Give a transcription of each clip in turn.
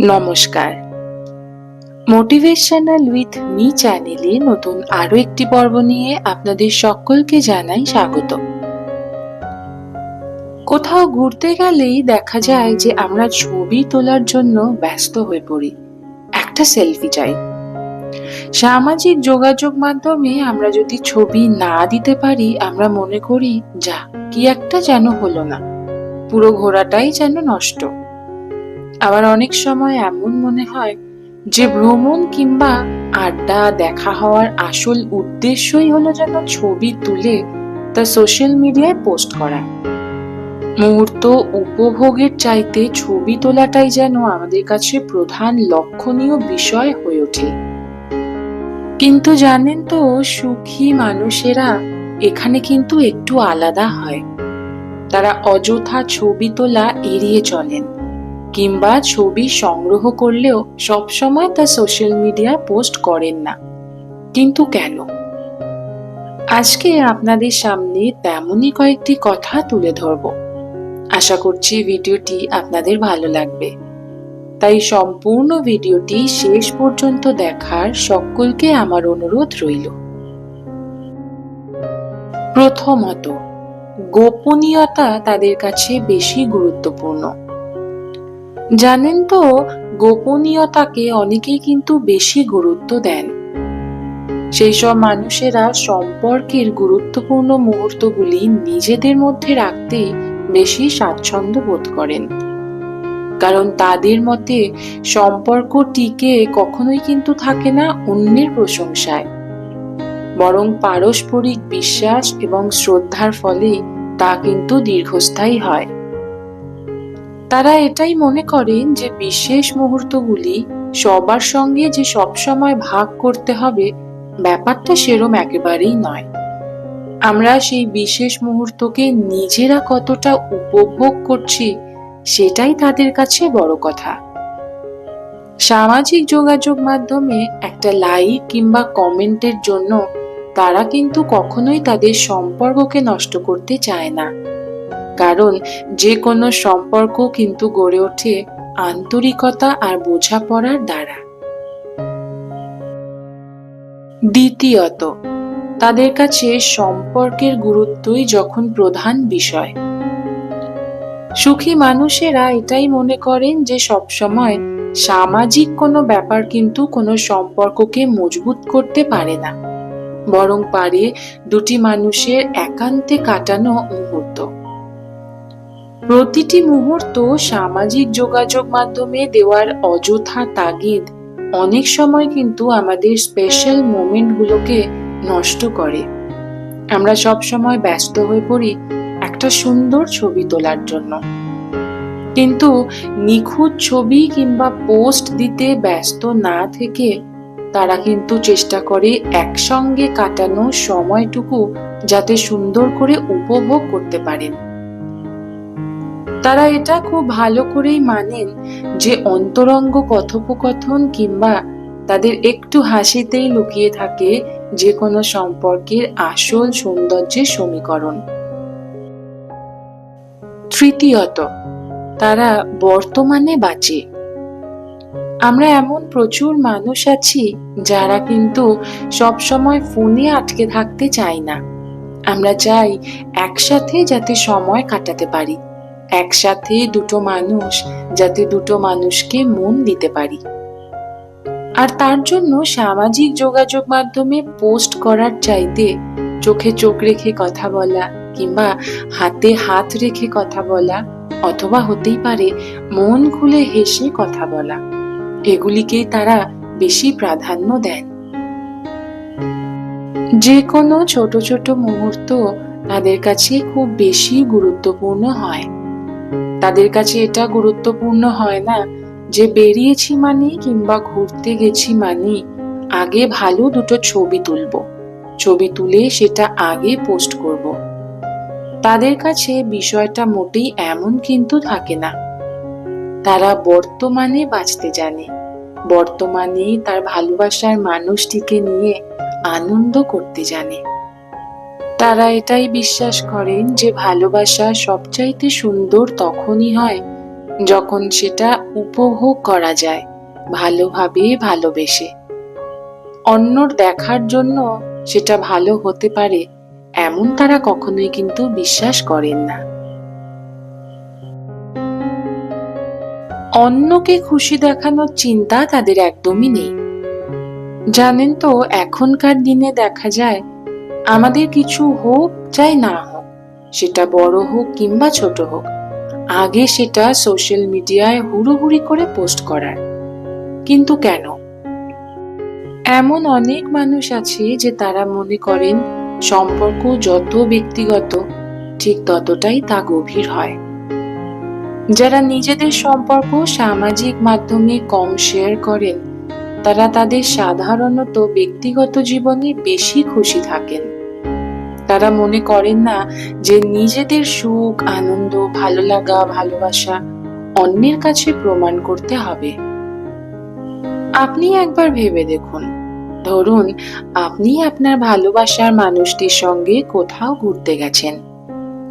নমস্কার। Motivational with me চ্যানেলে নতুন আরও একটি পর্ব নিয়ে আপনাদের সকলকে জানাই স্বাগত। কোথাও ঘুরতে গেলেই দেখা যায় যে আমরা ছবি তোলার জন্য ব্যস্ত হয়ে পড়ি। একটা সেলফি চাই। সামাজিক যোগাযোগ মাধ্যমে আমরা যদি ছবি না দিতে পারি, আমরা মনে করি, যা, কি একটা যেন হলো না। পুরো ঘোরাটাই যেন নষ্ট। আবার অনেক সময় এমন মনে হয় যে ভ্রমণ কিংবা আড্ডা, দেখা হওয়ার আসল উদ্দেশ্যই হলো যেন ছবি তুলে তা সোশ্যাল মিডিয়ায় পোস্ট করা। মুহূর্ত উপভোগের চাইতে ছবি তোলাটাই যেন আমাদের কাছে প্রধান লক্ষণীয় বিষয় হয়ে ওঠে। কিন্তু জানেন তো, সুখী মানুষেরা এখানে কিন্তু একটু আলাদা হয়। তারা অযথা ছবি তোলা এড়িয়ে চলেন। কিংবা ছবি সংগ্রহ করলেও সবসময় তা সোশ্যাল মিডিয়া পোস্ট করেন না। কিন্তু কেন? আজকে আপনাদের সামনে তেমনই কয়েকটি কথা তুলে ধরব। আশা করছি ভিডিওটি আপনাদের ভালো লাগবে। তাই সম্পূর্ণ ভিডিওটি শেষ পর্যন্ত দেখার সকলকে আমার অনুরোধ রইল। প্রথমত, গোপনীয়তা তাদের কাছে বেশি গুরুত্বপূর্ণ। জানেন তো, গোপনীয়তাকে অনেকেই কিন্তু বেশি গুরুত্ব দেন। সেই সব মানুষেরা সম্পর্কের গুরুত্বপূর্ণ মুহূর্তগুলি নিজেদের মধ্যে রাখতে বেশি স্বাচ্ছন্দ্য বোধ করেন। কারণ তাদের মতে সম্পর্ক টিকে কখনোই কিন্তু থাকে না অন্যের প্রশংসায়। বরং পারস্পরিক বিশ্বাস এবং শ্রদ্ধার ফলে তা কিন্তু দীর্ঘস্থায়ী হয়। তারা এটাই মনে করেন যে বিশেষ মুহূর্তগুলি সবার সঙ্গে যে সবসময় ভাগ করতে হবে, ব্যাপারটা সেরম একেবারেই নয়। আমরা সেই বিশেষ মুহূর্তকে নিজেরা কতটা উপভোগ করছি, সেটাই তাদের কাছে বড় কথা। সামাজিক যোগাযোগ মাধ্যমে একটা লাইক কিংবা কমেন্টের জন্য তারা কিন্তু কখনোই তাদের সম্পর্ককে নষ্ট করতে চায় না। কারণ যে কোনো সম্পর্ক কিন্তু গড়ে ওঠে আন্তরিকতা আর বোঝাপড়ার দ্বারা। দ্বিতীয়ত, তাদের কাছে সম্পর্কের গুরুত্বই যখন প্রধান বিষয়। সুখী মানুষেরা এটাই মনে করেন যে সবসময় সামাজিক কোনো ব্যাপার কিন্তু কোনো সম্পর্ককে মজবুত করতে পারে না। বরং পারে দুটি মানুষের একান্তে কাটানো মুহূর্ত। প্রতিটি মুহূর্ত সামাজিক যোগাযোগ মাধ্যমে দেওয়ার অযথা তাগিদ অনেক সময় কিন্তু আমাদের স্পেশাল মোমেন্টগুলোকে নষ্ট করে। আমরা সব সময় ব্যস্ত হয়ে পড়ি একটা সুন্দর ছবি তোলার জন্য। কিন্তু নিখুঁত ছবি কিংবা পোস্ট দিতে ব্যস্ত না থেকে তারা কিন্তু চেষ্টা করে একসঙ্গে কাটানো সময়টুকু যাতে সুন্দর করে উপভোগ করতে পারেন। তারা এটা খুব ভালো করেই মানেন যে অন্তরঙ্গ কথোপকথন কিংবা তাদের একটু হাসিতেই লুকিয়ে থাকে যে কোনো সম্পর্কের আসল সৌন্দর্যের সমীকরণ। তৃতীয়ত, তারা বর্তমানে বাঁচে। আমরা এমন প্রচুর মানুষ আছি যারা কিন্তু সবসময় ফোনে আটকে থাকতে চাই না। আমরা চাই একসাথে যাতে সময় কাটাতে পারি। একসাথে দুটো মানুষ যাতে দুটো মানুষকে মন দিতে পারি। আর তার জন্য সামাজিক যোগাযোগ মাধ্যমে পোস্ট করার চাইতে চোখে চোখ রেখে কথা বলা কিংবা হাতে হাত রেখে কথা বলা অথবা হতেই পারে মন খুলে হেসে কথা বলা, এগুলিকেই তারা বেশি প্রাধান্য দেন। যে কোনো ছোট ছোট মুহূর্ত তাদের কাছে খুব বেশি গুরুত্বপূর্ণ হয়। তাদের কাছে এটা গুরুত্বপূর্ণ হয় না যে বেরিয়েছি মানে কিংবা ঘুরতে গেছি মানে আগে ভালো দুটো ছবি তুলব। ছবি তুলে সেটা আগে পোস্ট করব। তাদের কাছে বিষয়টা মোটেই এমন কিন্তু থাকে না। তারা বর্তমানে বাঁচতে জানে। বর্তমানে তার ভালোবাসার মানুষটিকে নিয়ে আনন্দ করতে জানে। তারা এটাই বিশ্বাস করেন যে ভালোবাসা সবচাইতে সুন্দর তখনই হয়, যখন সেটা উপভোগ করা যায়, ভালোভাবে ভালোবেসে। অন্যর দেখার জন্য সেটা ভালো হতে পারে, এমন তারা কখনোই কিন্তু বিশ্বাস করেন না। অন্যকে খুশি দেখানোর চিন্তা তাদের একদমই নেই। জানেন তো, এখনকার দিনে দেখা যায় আমাদের কিছু হোক চাই না হোক, সেটা বড় হোক কিংবা ছোট হোক, আগে সেটা সোশ্যাল মিডিয়ায় হুড়োহুড়ি করে পোস্ট করার। কিন্তু কেন? এমন অনেক মানুষ আছে যে তারা মনে করেন সম্পর্ক যত ব্যক্তিগত, ঠিক ততটাই তা গভীর হয়। যারা নিজেদের সম্পর্ক সামাজিক মাধ্যমে কম শেয়ার করেন, তারা তাদের সাধারণত ব্যক্তিগত জীবনে বেশি খুশি থাকেন। তারা মনে করেন না যে নিজেদের সুখ, আনন্দ ভালো লাগা ভালোবাসা অন্যের কাছে প্রমাণ করতে হবে। আপনি একবার ভেবে দেখুন। ধরুন, আপনি আপনার ভালোবাসার মানুষটির সঙ্গে কোথাও ঘুরতে গেছেন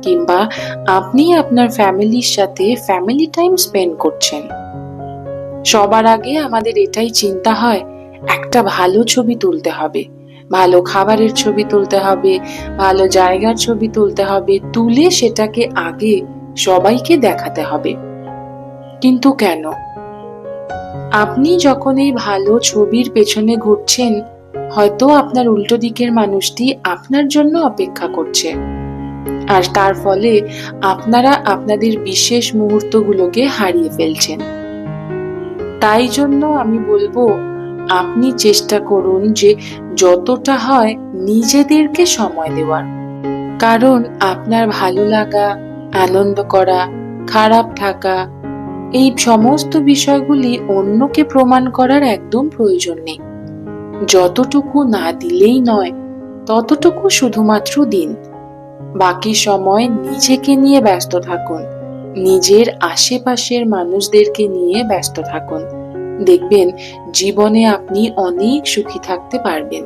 কিংবা আপনি আপনার ফ্যামিলির সাথে ফ্যামিলি টাইম স্পেন্ড করছেন। সবার আগে আমাদের এটাই চিন্তা হয়, একটা ভালো ছবি তুলতে হবে। ভালো খাবারের ছবি তুলতে হবে, ভালো জায়গার ছবি তুলতে হবে, তুলে সেটাকে আগে সবাইকে দেখাতে হবে। কিন্তু কেন? আপনি যখন এই ভালো ছবির পেছনে ঘুরছেন, হয়তো আপনার উল্টো দিকের মানুষটি আপনার জন্য অপেক্ষা করছে। আর তার ফলে আপনারা আপনাদের বিশেষ মুহূর্তগুলোকে হারিয়ে ফেলছেন। তাই জন্য আমি বলব আপনি চেষ্টা করুন যে যতটা হয় নিজেদেরকে সময় দেওয়ার। কারণ আপনার ভালো লাগা, আনন্দ করা, খারাপ থাকা, এই সমস্ত বিষয়গুলি অন্যকে প্রমাণ করার একদম প্রয়োজন নেই। যতটুকু না দিলেই নয়, ততটুকু শুধুমাত্র দিন। বাকি সময় নিজেকে নিয়ে ব্যস্ত থাকুন, নিজের আশেপাশের মানুষদেরকে নিয়ে ব্যস্ত থাকুন। দেখবেন জীবনে আপনি অনেক সুখী থাকতে পারবেন।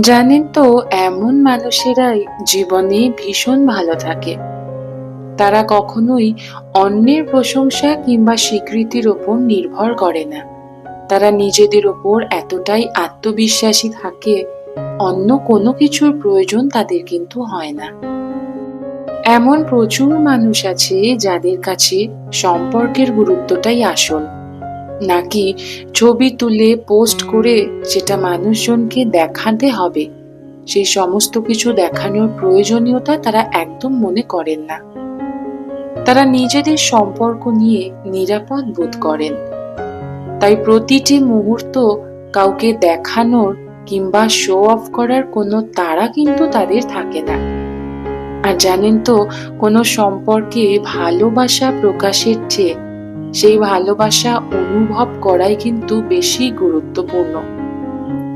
জানেন তো, এমন মানুষেরাই জীবনে ভীষণ ভালো থাকে। তারা কখনোই অন্যের প্রশংসা কিংবা স্বীকৃতির ওপর নির্ভর করে না। তারা নিজেদের ওপর এতটাই আত্মবিশ্বাসী থাকে, অন্য কোনো কিছুর প্রয়োজন তাদের কিন্তু হয় না। এমন প্রচুর মানুষ আছে যাদের কাছে সম্পর্কের গুরুত্বটাই আসল। নাকি ছবি তুলে পোস্ট করে যেটা মানুষজনকে দেখাতে হবে? সেই সমস্ত কিছু দেখানোর প্রয়োজনীয়তা তারা একদম মনে করেন না। তারা নিজেদের সম্পর্ক নিয়ে নিরাপদ বোধ করেন। তাই প্রতিটি মুহূর্ত কাউকে দেখানোর কিংবা শো অফ করার কোনো তারা কিন্তু তাদের থাকে না। আর জানেন তো, কোনো সম্পর্কে ভালোবাসা প্রকাশের চেয়ে সেই ভালোবাসা অনুভব করাই কিন্তু বেশি গুরুত্বপূর্ণ।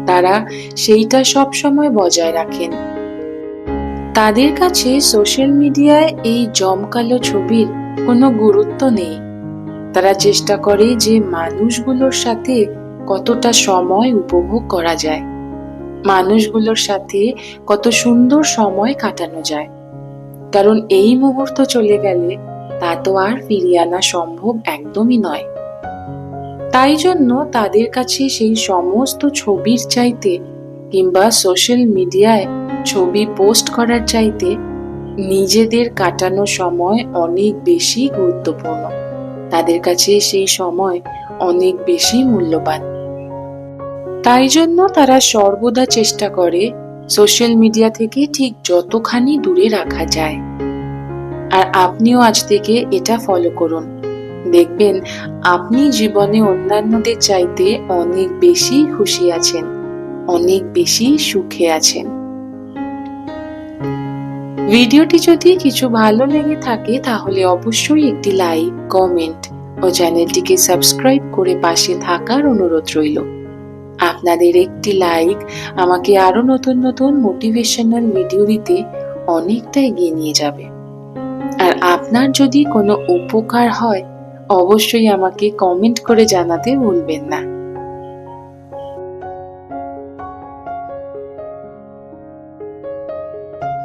তারা সেইটা সব সময় বজায় রাখেন। তাদের কাছে সোশ্যাল মিডিয়ায় এই জমকালো ছবির কোনো গুরুত্ব নেই। তারা চেষ্টা করে যে মানুষগুলোর সাথে কতটা সময় উপভোগ করা যায়। মানুষগুলোর সাথে কত সুন্দর সময় কাটানো যায়। কারণ এই মুহূর্ত চলে গেলে তা তো আর ফিরিয়ে আনা সম্ভব একদমই নয়। তাই জন্য তাদের কাছে সেই সমস্ত ছবির চাইতে কিংবা সোশ্যাল মিডিয়ায় ছবি পোস্ট করার চাইতে নিজেদের কাটানো সময় অনেক বেশি গুরুত্বপূর্ণ। তাদের কাছে সেই সময় অনেক বেশি মূল্যবান। তাই জন্য তারা সর্বদা চেষ্টা করে সোশ্যাল মিডিয়া থেকে ঠিক যতখানি দূরে রাখা যায়। আর আপনিও আজ থেকে এটা ফলো করুন। দেখবেন, আপনি জীবনে অন্যান্যদের চাইতে অনেক বেশি খুশি আছেন, অনেক বেশি সুখে আছেন। ভিডিওটি যদি কিছু ভালো লেগে থাকে, তাহলে অবশ্যই একটি লাইক কমেন্ট ও চ্যানেলটিকে সাবস্ক্রাইব করে পাশে থাকার অনুরোধ রইল। আপনাদের একটি লাইক আমাকে আরও নতুন নতুন মোটিভেশনাল ভিডিও দিতে অনেকটা এগিয়ে নিয়ে যাবে। আর আপনার যদি কোনো উপকার হয়, অবশ্যই আমাকে কমেন্ট করে জানাতে ভুলবেন না।